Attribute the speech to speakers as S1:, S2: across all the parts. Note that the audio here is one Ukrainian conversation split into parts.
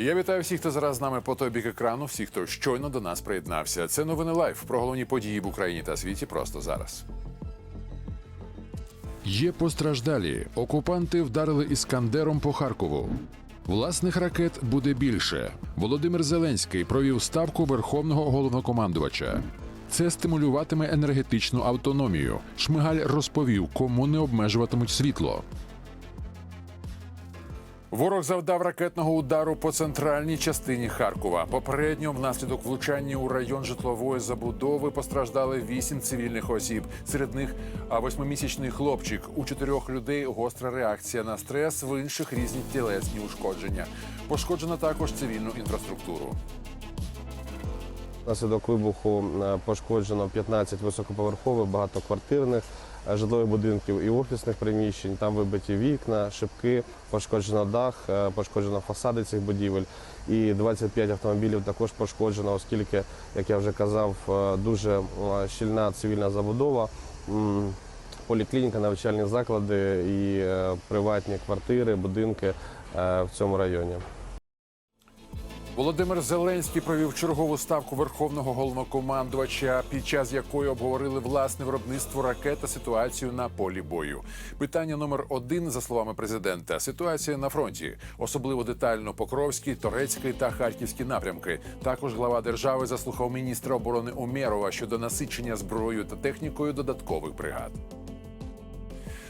S1: Я вітаю всіх, хто зараз з нами по той бік екрану, всіх, хто щойно до нас приєднався. Це новини лайф про головні події в Україні та світі просто зараз. Є постраждалі. Окупанти вдарили іскандером по Харкову. Власних ракет буде більше. Володимир Зеленський провів ставку верховного головнокомандувача. Це стимулюватиме енергетичну автономію. Шмигаль розповів, кому не обмежуватимуть світло. Ворог завдав ракетного удару по центральній частині Харкова. Попередньо внаслідок влучання у район житлової забудови постраждали вісім цивільних осіб. Серед них восьмимісячний хлопчик. У чотирьох людей гостра реакція на стрес, в інших різні тілесні ушкодження. Пошкоджено також цивільну інфраструктуру.
S2: Наслідок вибуху е, пошкоджено 15 високоповерхових багатоквартирних житлових будинків і офісних приміщень. Там вибиті вікна, шибки, пошкоджено дах, е, пошкоджено фасади цих будівель. І 25 автомобілів також пошкоджено, оскільки, як я вже казав, е, дуже щільна цивільна забудова. Поліклініка, навчальні заклади і е, приватні квартири, будинки е, в цьому районі.
S1: Володимир Зеленський провів чергову ставку верховного головнокомандувача, під час якої обговорили власне виробництво ракет та ситуацію на полі бою. Питання номер один, за словами президента, ситуація на фронті, особливо детально Покровський, Торецький та Харківські напрямки. Також глава держави заслухав міністра оборони Умєрова щодо насичення зброєю та технікою додаткових бригад.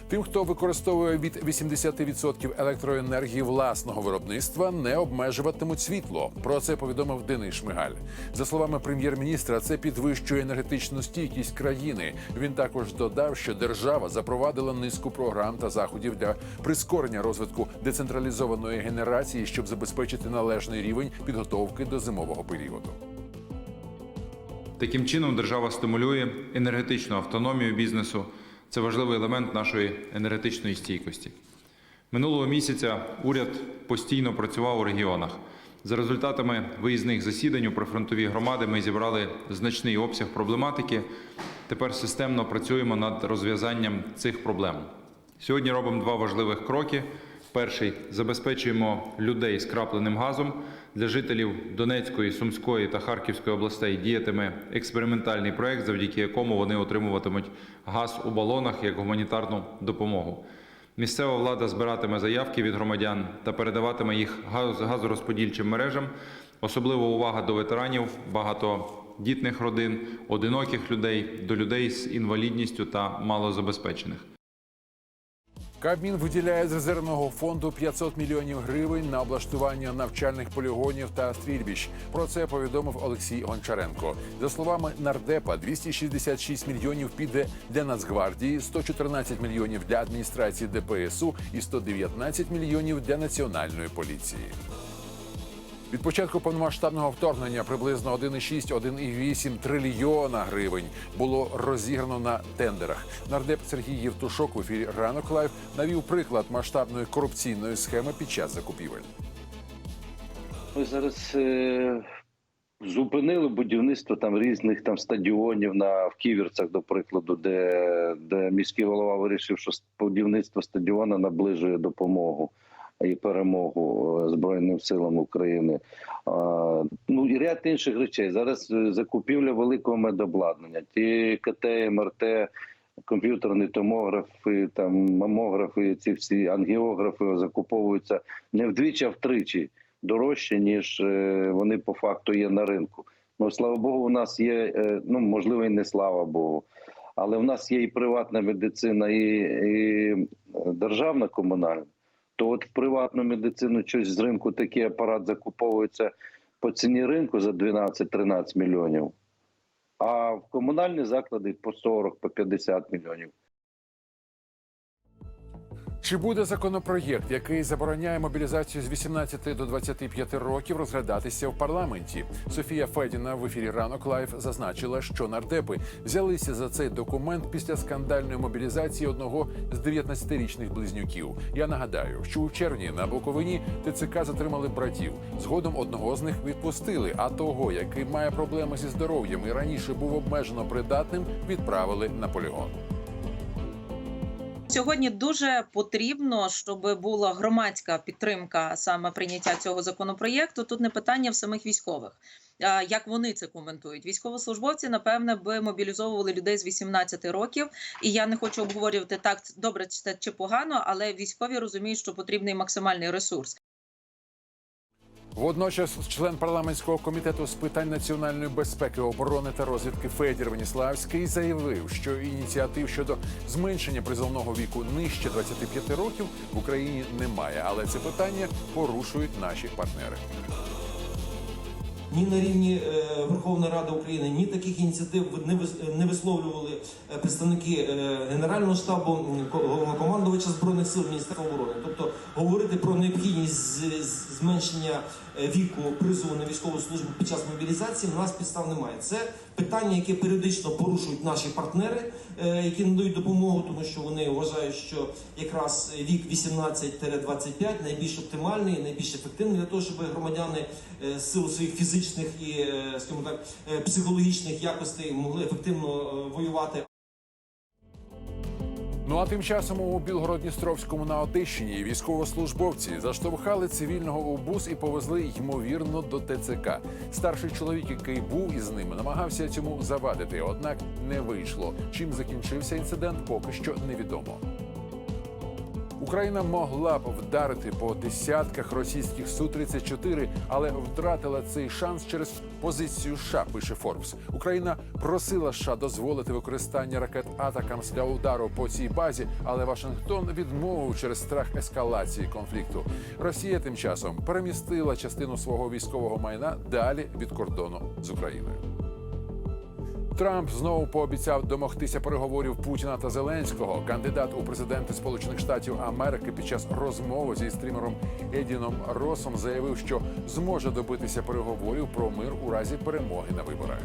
S1: Тим, хто використовує від 80% електроенергії власного виробництва, не обмежуватимуть світло. Про це повідомив Денис Шмигаль. За словами прем'єр-міністра, це підвищує енергетичну стійкість країни. Він також додав, що держава запровадила низку програм та заходів для прискорення розвитку децентралізованої генерації, щоб забезпечити належний рівень підготовки до зимового періоду.
S3: Таким чином, держава стимулює енергетичну автономію бізнесу. Це важливий елемент нашої енергетичної стійкості. Минулого місяця уряд постійно працював у регіонах. За результатами виїзних засідань у прифронтові громади ми зібрали значний обсяг проблематики. Тепер системно працюємо над розв'язанням цих проблем. Сьогодні робимо два важливих кроки. Перший забезпечуємо людей скрапленим газом. Для жителів Донецької, Сумської та Харківської областей діятиме експериментальний проект, завдяки якому вони отримуватимуть газ у балонах як гуманітарну допомогу. Місцева влада збиратиме заявки від громадян та передаватиме їх газ- газорозподільчим мережам. Особлива увага до ветеранів, багатодітних родин, одиноких людей, до людей з інвалідністю та малозабезпечених.
S1: Кабмін виділяє з резервного фонду 500 мільйонів гривень на облаштування навчальних полігонів та стрільбищ. Про це повідомив Олексій Гончаренко. За словами нардепа, 266 мільйонів піде для Нацгвардії, 114 мільйонів для адміністрації ДПСУ і 119 мільйонів для національної поліції. Від початку повномасштабного вторгнення приблизно 1,6-1,8 трильйона гривень було розіграно на тендерах. Нардеп Сергій Євтушок в ефірі Ранок Лайв навів приклад масштабної корупційної схеми під час закупівель.
S4: Ми зараз е, зупинили будівництво там різних там стадіонів на в Ківерцях, до прикладу, де, де міський голова вирішив, що будівництво стадіону наближує допомогу і перемогу е, Збройним силам України. Ну і ряд інших речей. Зараз е, закупівля великого медобладнання, ті КТ, МРТ. Комп'ютерні томографи, там мамографи, ці всі ангіографи закуповуються не вдвічі, а втричі дорожче, ніж е, вони по факту є на ринку. Ну слава Богу, у нас є, ну можливо, і не слава Богу, але в нас є і приватна медицина, і, і державна комунальна. То от в приватну медицину щось з ринку такий апарат закуповується по ціні ринку за 12-13 мільйонів, а в комунальні заклади по 40, по 50 мільйонів.
S1: Чи буде законопроєкт, який забороняє мобілізацію з 18 до 25 років, розглядатися в парламенті? Софія Федіна в ефірі Ранок Лайв зазначила, що нардепи взялися за цей документ після скандальної мобілізації одного з 19-річних близнюків. Я нагадаю, що у червні на Буковині ТЦК затримали братів. Згодом одного з них відпустили. А того, який має проблеми зі здоров'ям і раніше був обмежено придатним, відправили на полігон.
S5: Сьогодні дуже потрібно, щоб була громадська підтримка саме прийняття цього законопроєкту. Тут не питання в самих військових. Як вони це коментують? Військовослужбовці, напевне, би мобілізовували людей з 18 років. І я не хочу обговорювати так, добре чи погано, але військові розуміють, що потрібний максимальний ресурс.
S1: Водночас, член парламентського комітету з питань національної безпеки, оборони та розвідки Федір Веніславський заявив, що ініціатив щодо зменшення призовного віку нижче 25 років в Україні немає, але це питання порушують наші партнери.
S6: Ні на рівні е, Верховної Ради України, ні таких ініціатив не вис- висловлювали е, представники е, Генерального штабу, головнокомандувача збройних сил Міністерства оборони. Тобто говорити про необхідність зменшення віку призову на військову службу під час мобілізації в нас підстав немає. Це питання, яке періодично порушують наші партнери, е, які надають допомогу, тому що вони вважають, що якраз вік 18-25 найбільш оптимальний, найбільш ефективний для того, щоб громадяни е, з силу своїх фізичних і, е, скажімо так, психологічних якостей могли ефективно воювати.
S1: Ну а тим часом у Білгород-Дністровському на Отищині військовослужбовці заштовхали цивільного у бус і повезли ймовірно до ТЦК. Старший чоловік, який був із ними, намагався цьому завадити, однак не вийшло. Чим закінчився інцидент, поки що невідомо. Україна могла б вдарити по десятках російських су 34 але втратила цей шанс через позицію США, пише Форбс. Україна просила США дозволити використання ракет Атакамс для удару по цій базі, але Вашингтон відмовив через страх ескалації конфлікту. Росія тим часом перемістила частину свого військового майна далі від кордону з Україною. Трамп знову пообіцяв домогтися переговорів Путіна та Зеленського. Кандидат у президенти Сполучених Штатів Америки під час розмови зі стрімером Едіном Росом заявив, що зможе добитися переговорів про мир у разі перемоги на виборах.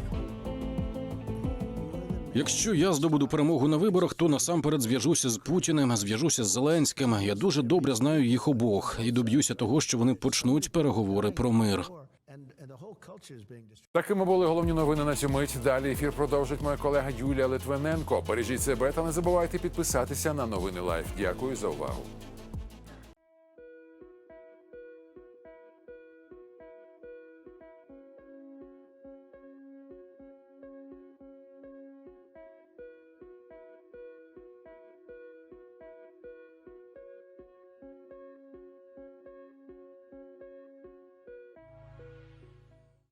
S7: Якщо я здобуду перемогу на виборах, то насамперед зв'яжуся з Путіним, зв'яжуся з Зеленським. Я дуже добре знаю їх обох і доб'юся того, що вони почнуть переговори про мир.
S1: Такими були головні новини на цю мить. Далі ефір продовжить моя колега Юлія Литвиненко. Бережіть себе та не забувайте підписатися на новини Лайф. Дякую за увагу.